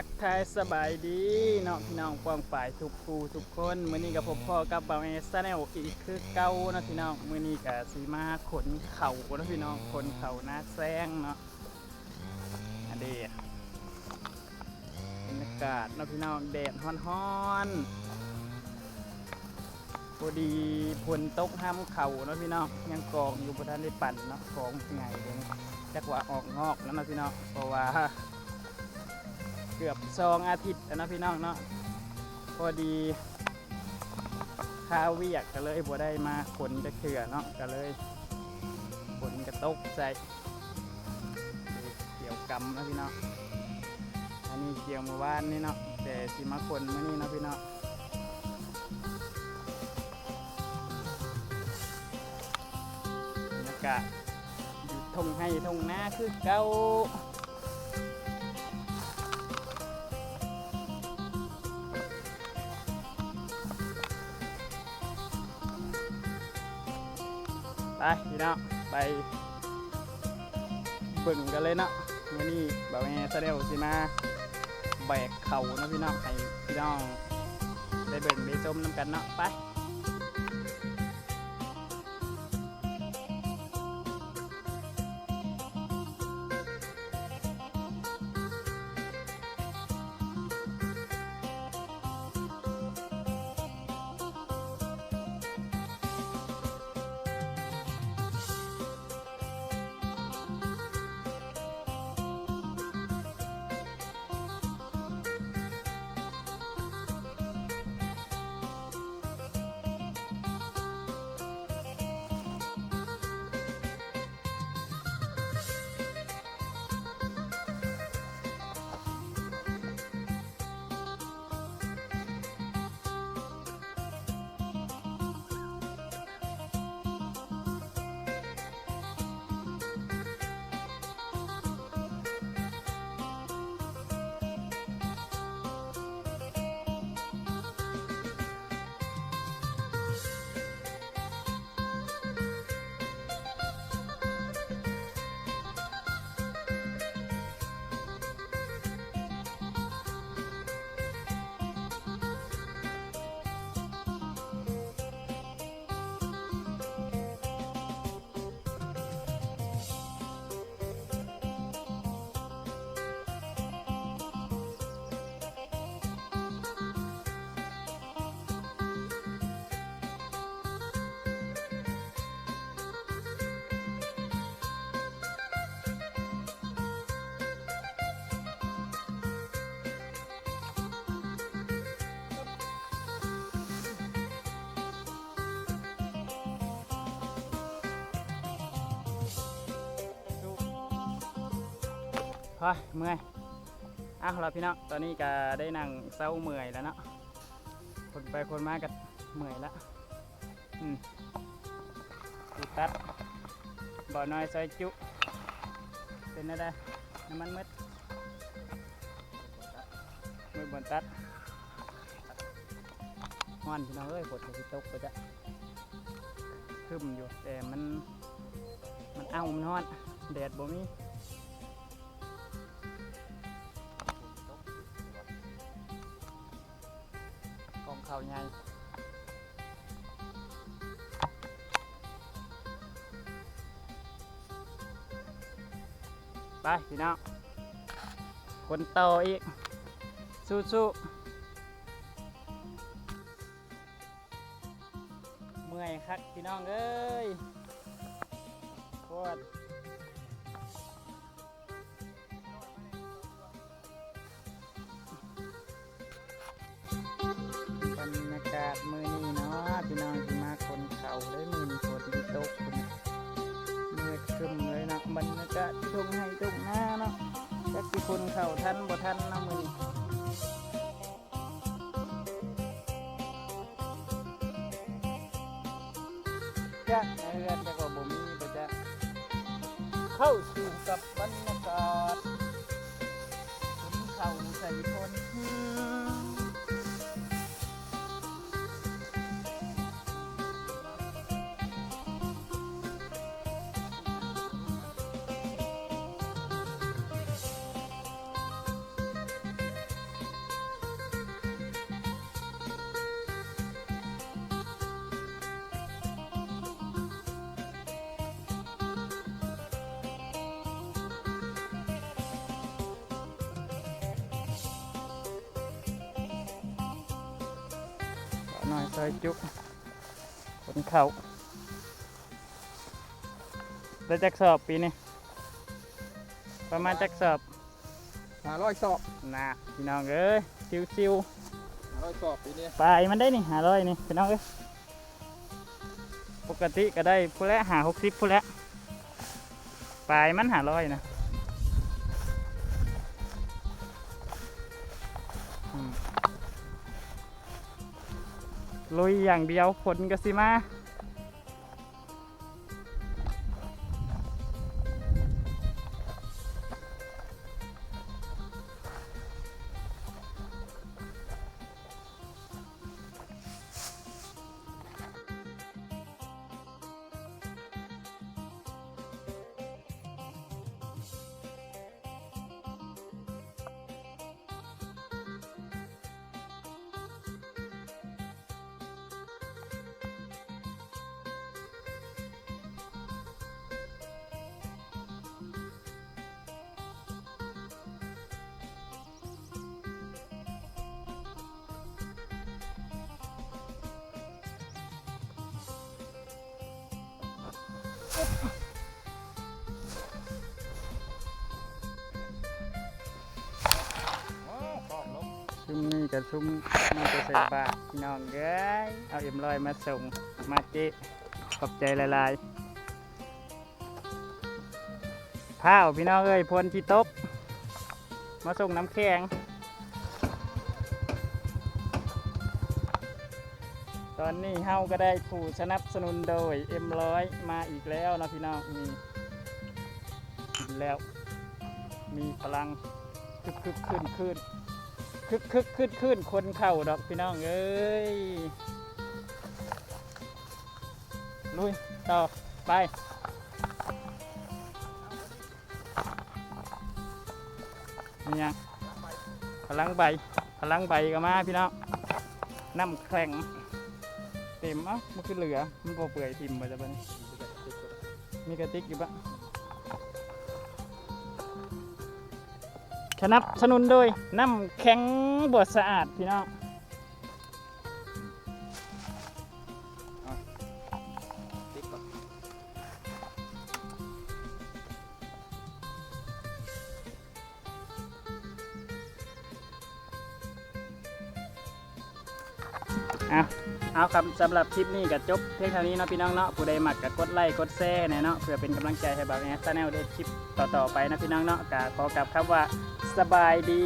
ทักทายสบายดีเนาะพี่น้องกวางฝ่ายทุกปูทุกคนมื้อนี้กับผมพ่อกับเบาเอสแนลอีกคือเก่าเนาะพี่น้องมื้อนี้กับสีมาขนเข่าเนาะพี่น้องขนเข่าหน้าแซงเนาะอันเดียบรรยากาศเนาะพี่น้องแดดฮ้อนๆพอดีฝนตกห้ามเข่าเนาะพี่น้องยังกองอยู่บนทันได้ปั่นเนาะกองไงเดี๋ยวจักว่าออกงอกแล้วเนาะพี่น้องเพราะว่า เกือบสองอาทิตย์แล้วนะพี่น้องเนาะพอดีข้าวเวียกก็เลยบ่ได้มาขนจะเถื่อเนาะก็เลยขนกระตกใส่เกี่ยวกำนะพี่น้องอันนี้เกี่ยวเมื่อวานนี่เนาะแต่สิมาขนมื่อนี้นะพี่น้องบรรยากาศอยู่ทงให้ทงหน้าคือเก่า ไปพี่น้องไปเบิ่งกันเลยเนาะวันนี้แบบแม่เสด็จสิมาแบกเข่านะพี่น้องให้พี่น้องได้เบิ่งได้ชมน้ำกันเนาะไป พอเมื่อยอ้าวเราพี่น้องตอนนี้ก็ได้นั่งเศร้าเมื่อยแล้วเนาะคนไปคนมากันเมื่อยแล้วอืมตัดบ่อน้อยซอยจุ เป็นอะไรน้ำมันมืดมือบนตัดฮ้อนพี่น้องเอ้ยบทจะตกไปจ้ะคึมอยู่แต่มันมันเอามันฮ้อนแดดบ่มีาใหญ่ไปพี่น้องคนโตอีก สู้ๆเมื่อยคักพี่น้องเอ้ยโคต รบรรยากาศมือนี้เนาะพี่น้องที่มาคนเขาเลยมือนฝนที่ตกคุณมืดคึมเลยเนาะบรรยากาศทุ่งให้ทุ่งหน้าเนาะจักสิคนเขาทันบ่ทันนาะมือนี้จักเรือนจักว่าบ่มีบ่จะเข้าสู่กับบรรยากาศขุนเขาใส่พล หน่อยซอยจุขนเข่าได้จักสอบปีนี้ประมาณจักสอบหาร้อยสอบนะพี่น้องเอ้ยซิวหาร้อยสอบปีนี้ๆปลายมันได้นี่หาร้อยนี่พี่น้องเอ้ยปกติก็ได้ผู้ละหาหกสิบผู้ละปลายมันหาร้อยนะ ลุยอย่างเดียวผลกสิมา ชุ่มนี่กับชุ่มนี่ก็ใส่บาทพี่น้องเอ้ยเอาเอ็มลอยมาส่งมาเจ๊ขอบใจละลายๆข้าวพี่น้องเอ้ยพลที่ตกมาส่งน้ำแข็ง ตอนนี้เฮาก็ได้ผู้สนับสนุนโดยเอ็มร้อยมาอีกแล้วนะพี่น้องมีกินแล้ว มีพลังคึกคึกขึ้นขึ้นคึกคึกขึ้นขึ้นคนเข่าดอกพี่น้องเอ้ยลุยต่อไปนี่ยพลังใบพลังใบก็มาพี่น้องน้ำแข็ง เต็มเอ้ามันคือเหลือ มันพอเปื่อยทิมไปจะเป็นมีกระติกอยู่ปะสนับสนุนโดยน้ำแข็งบดสะอาดพี่น้อง เอาครับสำหรับคลิปนี้ก็จบเพียงเท่านี้เนาะพี่น้องเนาะผู้ใดมักก็กดไลค์กดแชร์นะเนาะเพื่อเป็นกำลังใจให้บ่าวแอนชาแนลได้คลิปต่อๆไปนะพี่น้องเนาะก็ขอกลับคำว่าสบายดี